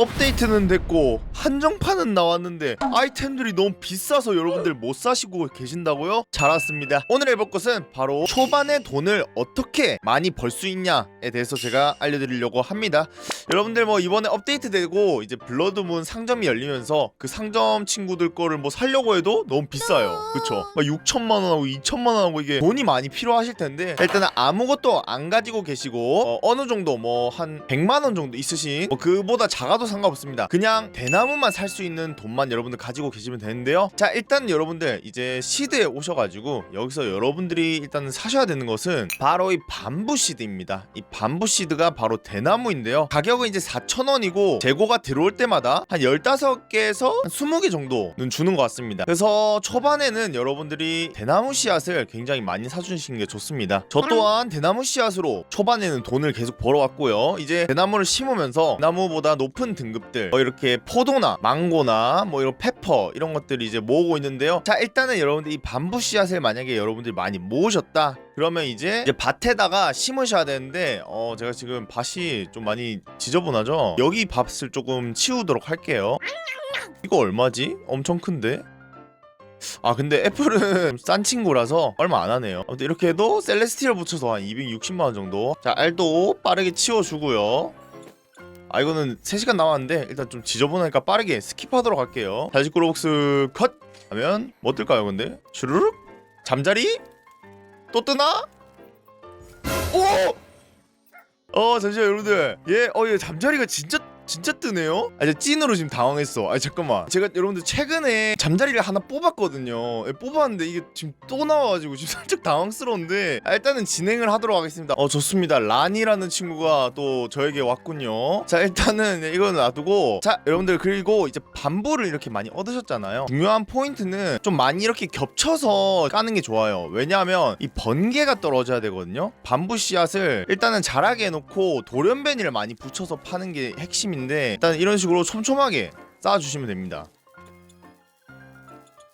업데이트는 됐고 한정판은 나왔는데 아이템들이 너무 비싸서 여러분들 못 사시고 계신다고요? 잘 왔습니다. 오늘 해볼 것은 바로 초반에 돈을 어떻게 많이 벌 수 있냐에 대해서 제가 알려드리려고 합니다. 여러분들 뭐 이번에 업데이트 되고 이제 블러드문 상점이 열리면서 그 상점 친구들 거를 뭐 살려고 해도 너무 비싸요. 그쵸? 막 6천만 원하고 2천만 원하고 이게 돈이 많이 필요하실 텐데 일단은 아무것도 안 가지고 계시고 어, 느 정도 뭐 한 100만 원 정도 있으신 뭐 그보다 작아도 상관없습니다. 그냥 대나무만 살 수 있는 돈만 여러분들 가지고 계시면 되는데요. 자 일단 여러분들 이제 시드에 오셔가지고 여기서 여러분들이 일단 사셔야 되는 것은 바로 이 밤부 시드입니다. 이 밤부 시드가 바로 대나무인데요. 가격은 이제 4,000원이고 재고가 들어올 때마다 한 15개에서 한 20개 정도는 주는 것 같습니다. 그래서 초반에는 여러분들이 대나무 씨앗을 굉장히 많이 사주시는 게 좋습니다. 저 또한 대나무 씨앗으로 초반에는 돈을 계속 벌어왔고요. 이제 대나무를 심으면서 나무보다 높은 등급들 뭐 이렇게 포도나 망고나 뭐 이런 페퍼 이런 것들이 이제 모으고 있는데요. 자 일단은 여러분들 이 밤부 씨앗을 만약에 여러분들이 많이 모으셨다 그러면 이제, 이제 밭에다가 심으셔야 되는데 어 제가 지금 밭이 좀 많이 지저분하죠 여기 밭을 조금 치우도록 할게요 이거 얼마지? 엄청 큰데? 아 근데 애플은 싼 친구라서 얼마 안 하네요 아무튼 이렇게 해도 셀레스티얼 붙여서 한 260만원 정도 자 알도 빠르게 치워주고요 아 이거는 3시간 남았는데 일단 좀 지저분하니까 빠르게 스킵하도록 할게요 다시 그로복스 컷 하면 뭐 뜰까요 근데? 슈르륵? 잠자리? 또 뜨나? 오! 어 잠시만 여러분들 예어얘 잠자리가 진짜 진짜 뜨네요? 아, 제가 찐으로 지금 당황했어. 아, 잠깐만. 제가 여러분들 최근에 잠자리를 하나 뽑았거든요. 예, 뽑았는데 이게 지금 또 나와가지고 지금 살짝 당황스러운데 아, 일단은 진행을 하도록 하겠습니다. 어, 좋습니다. 란이라는 친구가 또 저에게 왔군요. 자, 일단은 네, 이건 놔두고 자, 여러분들 그리고 이제 반부를 이렇게 많이 얻으셨잖아요. 중요한 포인트는 좀 많이 이렇게 겹쳐서 까는 게 좋아요. 왜냐하면 이 번개가 떨어져야 되거든요. 반부 씨앗을 일단은 자라게 해놓고 돌연변이를 많이 붙여서 파는 게 핵심인 데 일단 이런 식으로 촘촘하게 쌓아주시면 됩니다.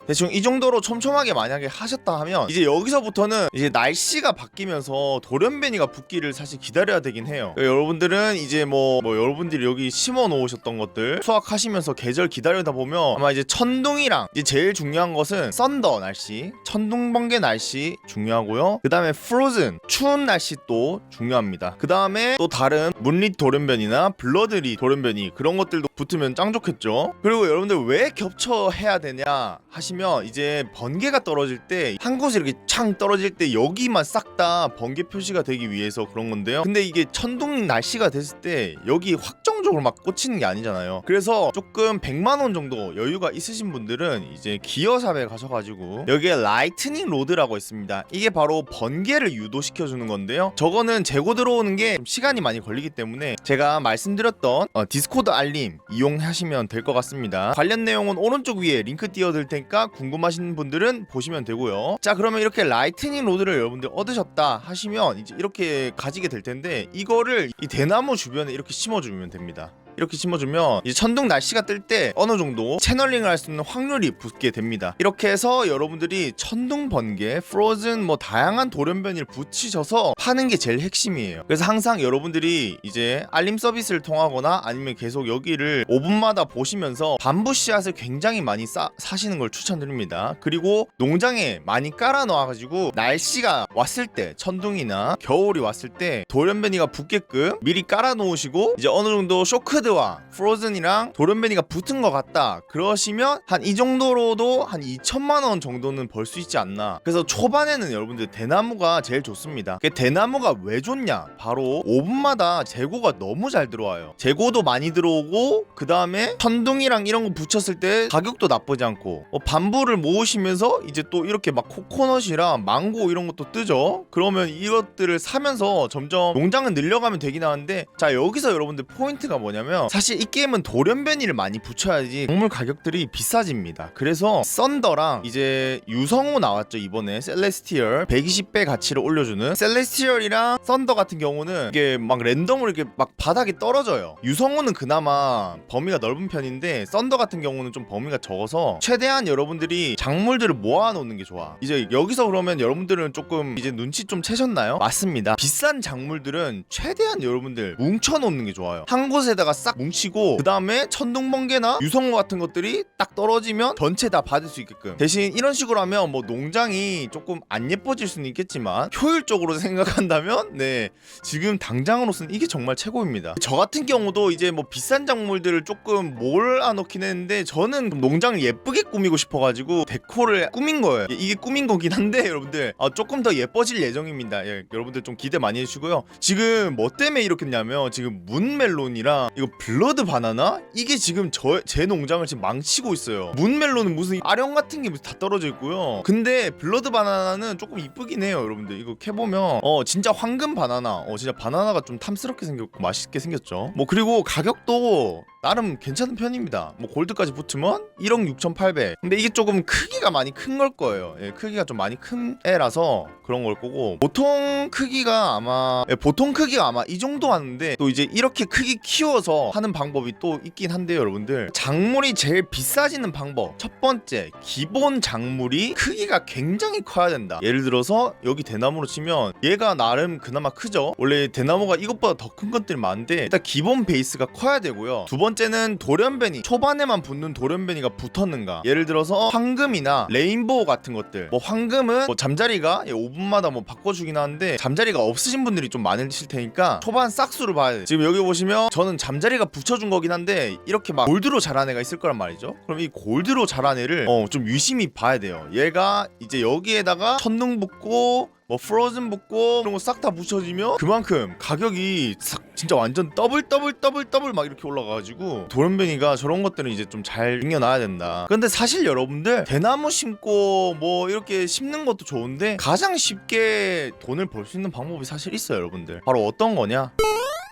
대충 이 정도로 촘촘하게 만약에 하셨다 하면 이제 여기서부터는 이제 날씨가 바뀌면서 돌연변이가 붙기를 사실 기다려야 되긴 해요. 그러니까 여러분들은 이제 뭐, 뭐 여러분들이 여기 심어 놓으셨던 것들 수확하시면서 계절 기다리다 보면 아마 이제 천둥이랑 이제 제일 중요한 것은 썬더 날씨, 천둥 번개 날씨 중요하고요. 그 다음에 프로즌 추운 날씨 또 중요합니다. 그 다음에 또 다른 문릿 돌연변이나 블러드리 돌연변이 그런 것들도 붙으면 짱 좋겠죠. 그리고 여러분들 왜 겹쳐 해야 되냐 하시면 이제 번개가 떨어질 때 한 곳에 이렇게 창 떨어질 때 여기만 싹 다 번개 표시가 되기 위해서 그런 건데요. 근데 이게 천둥 날씨가 됐을 때 여기 확정적으로 막 꽂히는 게 아니잖아요. 그래서 조금 100만 원 정도 여유가 있으신 분들은 이제 기어샵에 가셔가지고 여기에 라이트닝 로드라고 있습니다. 이게 바로 번개를 유도시켜 주는 건데요. 저거는 재고 들어오는 게 시간이 많이 걸리기 때문에 제가 말씀드렸던 어, 디스코드 알림 이용하시면 될 것 같습니다. 관련 내용은 오른쪽 위에 링크 띄워드릴 테니까 궁금하신 분들은 보시면 되고요. 자 그러면 이렇게 라이트닝 로드를 여러분들 얻으셨다 하시면 이제 이렇게 가지게 될 텐데 이거를 이 대나무 주변에 이렇게 심어주면 됩니다. 이렇게 심어주면 이제 천둥 날씨가 뜰 때 어느 정도 채널링을 할 수 있는 확률이 붙게 됩니다. 이렇게 해서 여러분들이 천둥 번개, 프로즌 뭐 다양한 돌연변이를 붙이셔서 파는 게 제일 핵심이에요. 그래서 항상 여러분들이 이제 알림 서비스를 통하거나 아니면 계속 여기를 5분마다 보시면서 반부 씨앗을 굉장히 많이 싸, 사시는 걸 추천드립니다. 그리고 농장에 많이 깔아 놓아가지고 날씨가 왔을 때 천둥이나 겨울이 왔을 때 돌연변이가 붙게끔 미리 깔아 놓으시고 이제 어느 정도 쇼크 드와 프로즌이랑 돌연변이가 붙은 것 같다. 그러시면 한 이 정도로도 한 2천만 원 정도는 벌 수 있지 않나. 그래서 초반에는 여러분들 대나무가 제일 좋습니다. 그 대나무가 왜 좋냐? 바로 5분마다 재고가 너무 잘 들어와요. 재고도 많이 들어오고 그 다음에 천둥이랑 이런 거 붙였을 때 가격도 나쁘지 않고 어, 반부를 모으시면서 이제 또 이렇게 막 코코넛이랑 망고 이런 것도 뜨죠. 그러면 이것들을 사면서 점점 농장은 늘려가면 되긴 하는데 자 여기서 여러분들 포인트가 뭐냐면 사실 이 게임은 돌연변이를 많이 붙여야지 동물 가격들이 비싸집니다. 그래서 썬더랑 이제 유성호 나왔죠 이번에. 셀레스티얼. 120배 가치를 올려주는 셀레스티얼이랑 썬더 같은 경우는 이게 막 랜덤으로 이렇게 막 바닥에 떨어져요. 유성호는 그나마 범위가 넓은 편인데 썬더 같은 경우는 좀 범위가 적어서 최대한 여러분들이 작물들을 모아놓는 게 좋아. 이제 여기서 그러면 여러분들은 조금 이제 눈치 좀 채셨나요? 맞습니다. 비싼 작물들은 최대한 여러분들 뭉쳐놓는 게 좋아요. 한 곳에다가 싹 뭉치고 그 다음에 천둥번개나 유성모 같은 것들이 딱 떨어지면 전체 다 받을 수 있게끔 대신 이런 식으로 하면 뭐 농장이 조금 안 예뻐질 수는 있겠지만 효율적으로 생각한다면 네 지금 당장으로서는 이게 정말 최고입니다. 저 같은 경우도 이제 뭐 비싼 작물들을 조금 몰아 넣긴 했는데 저는 농장을 예쁘게 꾸미고 싶어가지고 데코를 꾸민 거예요. 이게 꾸민 거긴 한데 여러분들 아, 조금 더 예뻐질 예정입니다. 예, 여러분들 좀 기대 많이 해주시고요. 지금 뭐 때문에 이렇게 했냐면 지금 문멜론이랑 이거 블러드 바나나 이게 지금 저 제 농장을 지금 망치고 있어요. 문멜론은 무슨 아령 같은 게 다 떨어져 있고요. 근데 블러드 바나나는 조금 이쁘긴 해요, 여러분들. 이거 캐 보면 어 진짜 황금 바나나, 어 진짜 바나나가 좀 탐스럽게 생겼고 맛있게 생겼죠. 뭐 그리고 가격도 나름 괜찮은 편입니다. 뭐 골드까지 붙으면 1억 6,800. 근데 이게 조금 크기가 많이 큰 걸 거예요. 예, 크기가 좀 많이 큰 애라서 그런 걸 거고 보통 크기가 아마 예, 보통 크기가 아마 이 정도 하는데 또 이제 이렇게 크기 키워서 하는 방법이 또 있긴 한데요, 여러분들. 작물이 제일 비싸지는 방법. 첫 번째, 기본 작물이 크기가 굉장히 커야 된다. 예를 들어서 여기 대나무로 치면 얘가 나름 그나마 크죠. 원래 대나무가 이것보다 더 큰 것들이 많은데 일단 기본 베이스가 커야 되고요. 두 번째 는 돌연변이. 초반에만 붙는 돌연변이가 붙었는가. 예를 들어서 황금이나 레인보우 같은 것들. 뭐 황금은 뭐 잠자리가 5분마다 뭐 바꿔주긴 하는데 잠자리가 없으신 분들이 좀 많으실 테니까 초반 싹수를 봐야 돼. 지금 여기 보시면 저는 잠자리가 붙여준 거긴 한데 이렇게 막 골드로 자란 애가 있을 거란 말이죠. 그럼 이 골드로 자란 애를 어, 좀 유심히 봐야 돼요. 얘가 이제 여기에다가 천둥 붙고 뭐 프로즌 붙고 그런 거 싹 다 붙여지면 그만큼 가격이 싹 진짜 완전 더블 더블 더블 더블 막 이렇게 올라가가지고 도련변이가 저런 것들은 이제 좀 잘 잉여놔야 된다. 근데 사실 여러분들 대나무 심고 뭐 이렇게 심는 것도 좋은데 가장 쉽게 돈을 벌 수 있는 방법이 사실 있어요, 여러분들. 바로 어떤 거냐?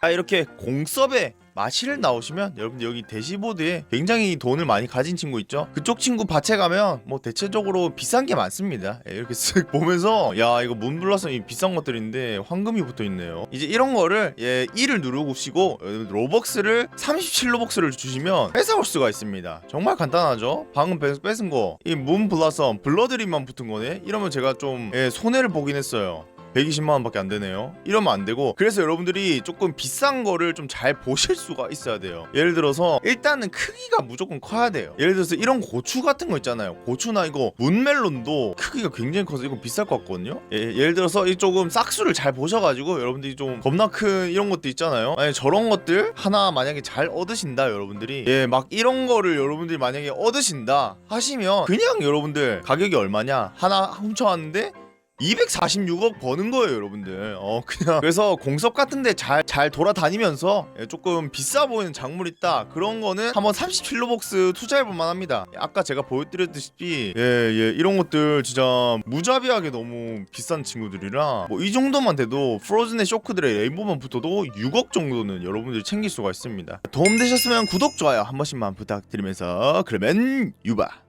아 이렇게 공섭에 마실 나오시면 여러분들 여기 대시보드에 굉장히 돈을 많이 가진 친구 있죠? 그쪽 친구 밭에 가면 뭐 대체적으로 비싼 게 많습니다. 예, 이렇게 쓱 보면서 야 이거 문블라서 이 비싼 것들인데 황금이 붙어 있네요. 이제 이런 거를 예 1을 누르시고 로벅스를 37로벅스를 주시면 뺏어올 수가 있습니다. 정말 간단하죠? 방금 뺏- 뺏은 거 이 문블라썸 블러드림만 붙은 거네? 이러면 제가 좀 예, 손해를 보긴 했어요 120만 원밖에 안 되네요. 이러면 안 되고 그래서 여러분들이 조금 비싼 거를 좀 잘 보실 수가 있어야 돼요. 예를 들어서 일단은 크기가 무조건 커야 돼요. 예를 들어서 이런 고추 같은 거 있잖아요. 고추나 이거 문멜론도 크기가 굉장히 커서 이거 비쌀 것 같거든요. 예, 예를 들어서 이 조금 싹수를 잘 보셔가지고 여러분들이 좀 겁나 큰 이런 것도 있잖아요. 아니 저런 것들 하나 만약에 잘 얻으신다 여러분들이 예 막 이런 거를 여러분들이 만약에 얻으신다 하시면 그냥 여러분들 가격이 얼마냐 하나 훔쳐왔는데 246억 버는 거예요, 여러분들. 어, 그냥 그래서 공섭 같은데 잘 잘 돌아다니면서 예, 조금 비싸 보이는 작물 있다. 그런 거는 한번 37로벅스 투자해 볼 만 합니다. 아까 제가 보여드렸듯이 예, 예, 이런 것들 진짜 무자비하게 너무 비싼 친구들이라 뭐 이 정도만 돼도 프로즌의 쇼크들의 레인보만 붙어도 6억 정도는 여러분들이 챙길 수가 있습니다. 도움 되셨으면 구독, 좋아요 한 번씩만 부탁드리면서 그러면 유바.